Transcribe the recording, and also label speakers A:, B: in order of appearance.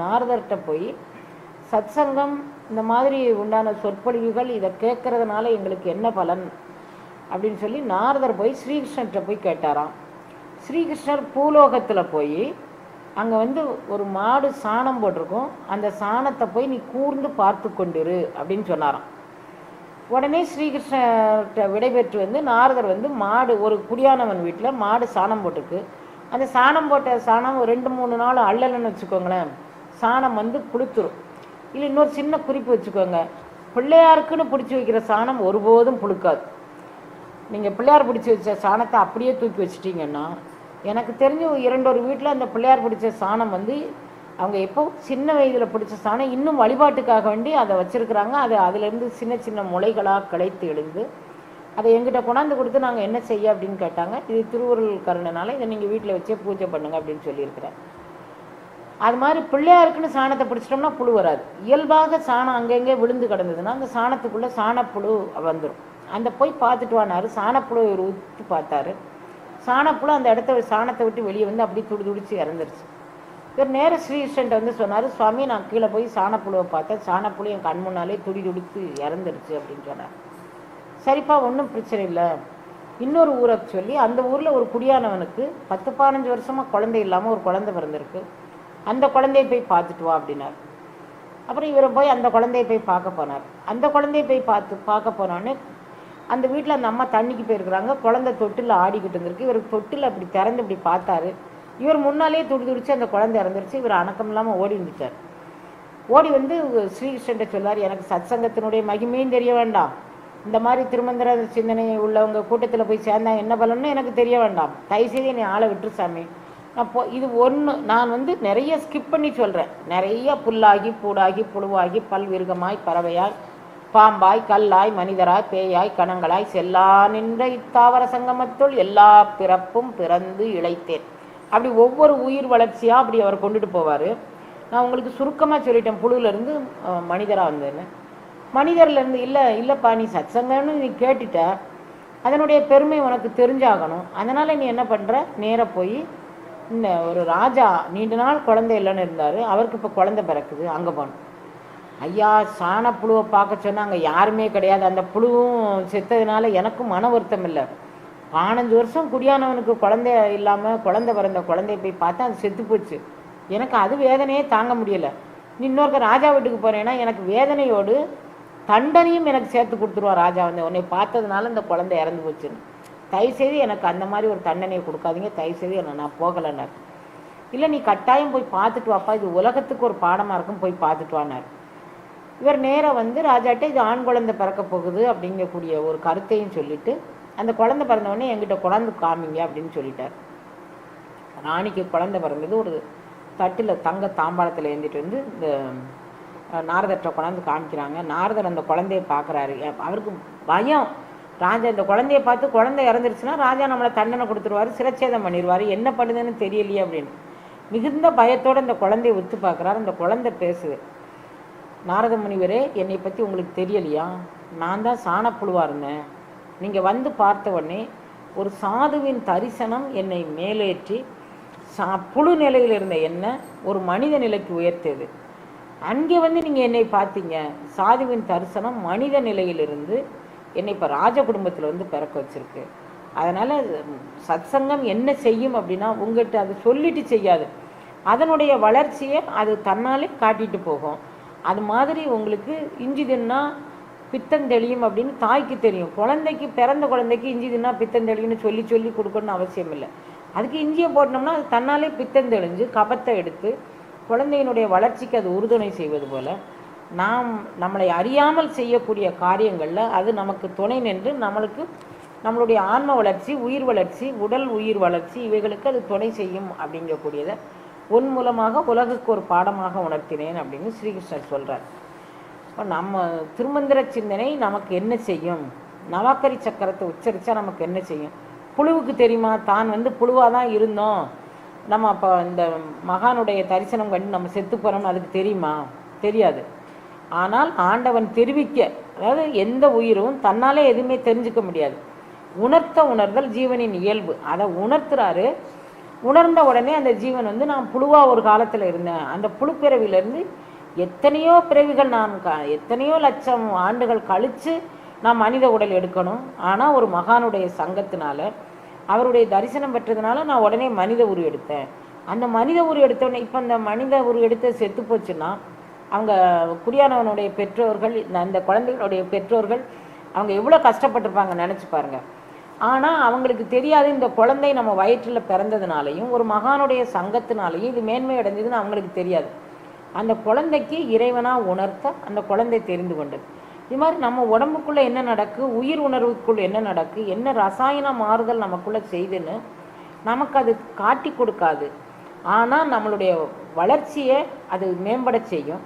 A: நாரதர்கிட்ட போய் சத் சங்கம் இந்த மாதிரி உண்டான சொற்பொழிவுகள் இதை கேட்கறதுனால எங்களுக்கு என்ன பலன்? அப்படின்னு சொல்லி நாரதர் போய் ஸ்ரீகிருஷ்ணர்கிட்ட போய் கேட்டாராம். ஸ்ரீகிருஷ்ணர் பூலோகத்தில் போய் அங்கே வந்து ஒரு மாடு சாணம் போட்டிருக்கும். அந்த சாணத்தை போய் நீ கூர்ந்து பார்த்து கொண்டிரு அப்படின்னு சொன்னாராம். உடனே ஸ்ரீகிருஷ்ணர்கிட்ட விடைபெற்று வந்து நாரதர் வந்து மாடு ஒரு குடியானவன் வீட்டில் மாடு சாணம் போட்டிருக்கு. அந்த சாணம் போட்ட சாணம் ரெண்டு மூணு நாள் அள்ளலன்னு வச்சுக்கோங்களேன். சாணம் வந்து புளுத்துரும். இல்லை இன்னொரு சின்ன குறிப்பு வச்சுக்கோங்க. பிள்ளையாருக்குன்னு பிடிச்சி வைக்கிற சாணம் ஒருபோதும் புழுக்காது நீங்கள் பிள்ளையார் பிடிச்சி வச்ச சாணத்தை அப்படியே தூக்கி வச்சுட்டிங்கன்னா எனக்கு தெரிஞ்சு இரண்டொரு இரண்டு ஒரு வீட்டில் அந்த பிள்ளையார் பிடிச்ச சாணம் வந்து அவங்க எப்போ சின்ன வயதில் பிடிச்ச சாணம் இன்னும் வழிபாட்டுக்காக வேண்டி அதை வச்சுருக்குறாங்க. அதை அதுலேருந்து சின்ன சின்ன முளைகளாக கிளைத்து எழுந்து அதை எங்கிட்ட கொண்டாந்து கொடுத்து நாங்கள் என்ன செய்ய அப்படின்னு கேட்டாங்க. இது திருவுருள் கருணனால இதை நீங்கள் வீட்டில் வச்சே பூஜை பண்ணுங்க அப்படின்னு சொல்லியிருக்கிறேன். அது மாதிரி பிள்ளையாருக்குன்னு சாணத்தை பிடிச்சிட்டோம்னா புழு வராது. இயல்பாக சாணம் அங்கங்கே விழுந்து கிடந்ததுன்னா அந்த சாணத்துக்குள்ளே சாணப்புழு வந்துடும் அந்த போய் பார்த்துட்டு வானார். சாணப்புழு ஒரு ஊற்றி பார்த்தாரு. சாணப்புழு அந்த இடத்த சாணத்தை விட்டு வெளியே வந்து அப்படியே துடி துடிச்சு இறந்துருச்சு. இவர் நேர ஸ்ரீகிருஷ்ணன் வந்து சொன்னார் சுவாமி நான் கீழே போய் சாணப்புழுவை பார்த்தேன். சாணப்புழு என் கண் முன்னாலே துடி துடித்து இறந்துருச்சு அப்படின்னு சொன்னார். சரிப்பா ஒன்றும் பிரச்சனை இல்லை. இன்னொரு ஊரை சொல்லி அந்த ஊரில் ஒரு குடியானவனுக்கு பத்து பதினஞ்சு வருஷமாக குழந்தை இல்லாமல் ஒரு குழந்தை பிறந்திருக்கு. அந்த குழந்தைய போய் பார்த்துட்டு வா அப்படின்னார். அப்புறம் இவரை போய் அந்த குழந்தைய போய் பார்க்க போனார். அந்த குழந்தைய போய் பார்த்து பார்க்க போனோடனே அந்த வீட்டில் அந்த அம்மா தண்ணிக்கு போயிருக்கிறாங்க. குழந்தை தொட்டில் ஆடிக்கிட்டு இருந்திருக்கு. இவருக்கு தொட்டில் அப்படி திறந்து இப்படி பார்த்தாரு. இவர் முன்னாலே துடி துடிச்சு அந்த குழந்தை இறந்துருச்சு. இவர் அணக்கம் இல்லாமல் ஓடி வந்துட்டார். ஓடி வந்து ஸ்ரீகிருஷ்ணன் சொல்லார் எனக்கு சத்சங்கத்தினுடைய மகிமையும் தெரிய வேண்டாம். இந்த மாதிரி திருமந்திர சிந்தனை உள்ளவங்க கூட்டத்தில் போய் சேர்ந்தா என்ன பலன்னு எனக்கு தெரிய வேண்டாம். தயவுசெய்து என்னை ஆளை விட்டுரு சாமி. அப்போ இது ஒன்று நான் வந்து நிறைய ஸ்கிப் பண்ணி சொல்கிறேன் நிறைய புல்லாகி பூடாகி புழுவாகி பல்விருகமாய் பறவையாய் பாம்பாய் கல்லாய் மனிதராய் பேயாய் கணங்களாய் செல்லா நின்ற இத்தாவர சங்கமத்துள் எல்லா பிறப்பும் பிறந்து இழைத்தேன். அப்படி ஒவ்வொரு உயிர் வளர்ச்சியாக அப்படி அவர் கொண்டுட்டு போவார். நான் உங்களுக்கு சுருக்கமாக சொல்லிட்டேன் புழுவிலேருந்து மனிதராக வந்தேன்னு. மனிதர்லேருந்து இல்லை இல்லைப்பா நீ சத்சங்கம்னு நீ கேட்டுட்ட. அதனுடைய பெருமை உனக்கு தெரிஞ்சாகணும். அதனால் நீ என்ன பண்ணுற நேராக போய் ஒரு ராஜா நீண்ட நாள் குழந்தை இல்லைன்னு இருந்தார். அவருக்கு இப்போ குழந்தை பிறக்குது. அங்கே போகணும். ஐயா சாணப்புழுவை பார்க்க சொன்னால் அங்கே யாருமே கிடையாது. அந்த புழுவும் செத்ததுனால எனக்கும் மன வருத்தம் இல்லை. பதினஞ்சு வருஷம் குடியானவனுக்கு குழந்தை இல்லாமல் குழந்தை பிறந்த குழந்தைய போய் பார்த்தா அது செத்து போச்சு. எனக்கு அது வேதனையே தாங்க முடியலை. இன்னொருக்க ராஜா வீட்டுக்கு போகிறேன்னா எனக்கு வேதனையோடு தண்டனையும் எனக்கு சேர்த்து கொடுத்துருவான் ராஜா வந்து. உன்னை பார்த்ததுனால இந்த குழந்தை இறந்து போச்சுன்னு. தயவுசெய்து எனக்கு அந்த மாதிரி ஒரு தண்டனையை கொடுக்காதீங்க. தயவுசெய்து என்ன நான் போகலைன்னார். இல்லை நீ கட்டாயம் போய் பார்த்துட்டு வாப்பா. இது உலகத்துக்கு ஒரு பாடமாக இருக்கும். போய் பார்த்துட்டு வானார் இவர் நேராக வந்து ராஜாட்ட இது ஆண் குழந்தை பிறக்க போகுது அப்படிங்கக்கூடிய ஒரு கருத்தையும் சொல்லிட்டு அந்த குழந்தை பிறந்தவொடனே என்கிட்ட குழந்தை காமிங்க அப்படின்னு சொல்லிட்டார். ராணிக்கு குழந்தை பிறந்தது ஒரு தட்டில் தங்க தாம்பாளத்தில் ஏந்திட்டு வந்து இந்த நாரதற்ற நாரதர்கிட்ட கொண்டாந்து காமிக்கிறாங்க. நாரதர் அந்த குழந்தைய பார்க்குறாரு அவருக்கு பயம். ராஜா இந்த குழந்தைய பார்த்து குழந்தை இறந்துருச்சுன்னா ராஜா நம்மளை தண்டனை கொடுத்துருவாரு சிரச்சேதம் பண்ணிடுவார் என்ன பண்ணுதுன்னு தெரியலையே அப்படின்னு. மிகுந்த பயத்தோடு இந்த குழந்தைய ஒத்து பார்க்குறாரு. அந்த குழந்தை பேசுது. நாரத முனிவரே என்னை பற்றி உங்களுக்கு தெரியலையா? நான் தான் சாணப்புழுவாக இருந்தேன். நீங்கள் வந்து பார்த்த உடனே ஒரு சாதுவின் தரிசனம் என்னை மேலேற்றி சா புழு நிலையில் இருந்த என்ன ஒரு மனித நிலைக்கு உயர்த்தியது. அங்கே வந்து நீங்கள் என்னை பார்த்தீங்க. சாதுவின் தரிசனம் மனித நிலையிலிருந்து என்னை இப்போ ராஜ குடும்பத்தில் வந்து பிறக்க வச்சுருக்கு. அதனால் சத்சங்கம் என்ன செய்யும் அப்படின்னா உங்கள்கிட்ட அது சொல்லிட்டு செய்யாது. அதனுடைய வளர்ச்சியை அது தன்னாலே காட்டிட்டு போகும். அது மாதிரி உங்களுக்கு இஞ்சி தின்னா பித்தம் தெளியும் அப்படின்னு தாய்க்கு தெரியும். குழந்தைக்கு பிறந்த குழந்தைக்கு இஞ்சி தின்னா பித்தம் தெளியும்னு சொல்லி சொல்லி கொடுக்கணும்னு அவசியம் இல்லை. அதுக்கு இஞ்சியை போட்டோம்னா அது தன்னாலே பித்தம் தெளிஞ்சு கபத்தை எடுத்து குழந்தையினுடைய வளர்ச்சிக்கு அது உறுதுணை செய்வது போல் நாம் நம்மளை அறியாமல் செய்யக்கூடிய காரியங்களில் அது நமக்கு துணை நின்று நம்மளுக்கு நம்மளுடைய ஆன்ம வளர்ச்சி உயிர் வளர்ச்சி உடல் உயிர் வளர்ச்சி இவைகளுக்கு அது துணை செய்யும் அப்படிங்கக்கூடியதை உன் மூலமாக உலகுக்கு ஒரு பாடமாக உணர்த்தினேன் அப்படின்னு ஸ்ரீகிருஷ்ணர் சொல்கிறார் இப்போ நம்ம திருமந்திர சிந்தனை நமக்கு என்ன செய்யும்? நவாக்கரி சக்கரத்தை உச்சரித்தா நமக்கு என்ன செய்யும்? புழுவுக்கு தெரியுமா? தான் வந்து புழுவாக தான் இருந்தோம். நம்ம அப்போ இந்த மகானுடைய தரிசனம் கண்டு நம்ம செத்து போகிறோம்னு அதுக்கு தெரியுமா? தெரியாது. ஆனால் ஆண்டவன் தெரிவிக்க அதாவது எந்த உயிரும் தன்னாலே எதுவுமே தெரிஞ்சுக்க முடியாது. உணர்த்த உணர்தல் ஜீவனின் இயல்பு. அதை உணர்த்துறாரு. உணர்ந்த உடனே அந்த ஜீவன் வந்து நான் புழுவாக ஒரு காலத்தில் இருந்தேன். அந்த புழு பிறவியிலேருந்து எத்தனையோ பிறவிகள் நான் க எத்தனையோ லட்சம் ஆண்டுகள் கழித்து நான் மனித உடல் எடுக்கணும். ஆனால் ஒரு மகானுடைய சங்கத்தினால அவருடைய தரிசனம் பெற்றதுனால நான் உடனே மனித உரு எடுத்தேன். அந்த மனித உரு எடுத்தோடனே இப்போ அந்த மனித உரு எடுத்து செத்து போச்சுன்னா அவங்க குடியானவனுடைய பெற்றோர்கள் இந்த அந்த குழந்தைகளுடைய பெற்றோர்கள் அவங்க எவ்வளோ கஷ்டப்பட்டிருப்பாங்க நினச்சி பாருங்க. ஆனால் அவங்களுக்கு தெரியாது இந்த குழந்தை நம்ம வயிற்றில் பிறந்ததுனாலையும் ஒரு மகானுடைய சங்கத்தினாலையும் இது மேன்மை அடைஞ்சதுன்னு அவங்களுக்கு தெரியாது. அந்த குழந்தைக்கு இறைவனாக உணர்த்த அந்த குழந்தை தெரிந்து கொண்டது. இது மாதிரி நம்ம உடம்புக்குள்ளே என்ன நடக்கு உயிர் உணர்வுக்குள் என்ன நடக்கு என்ன ரசாயன மாறுதல் நமக்குள்ளே செய்துன்னு நமக்கு அது காட்டி கொடுக்காது. ஆனால் நம்மளுடைய வளர்ச்சியை அது மேம்பட செய்யும்.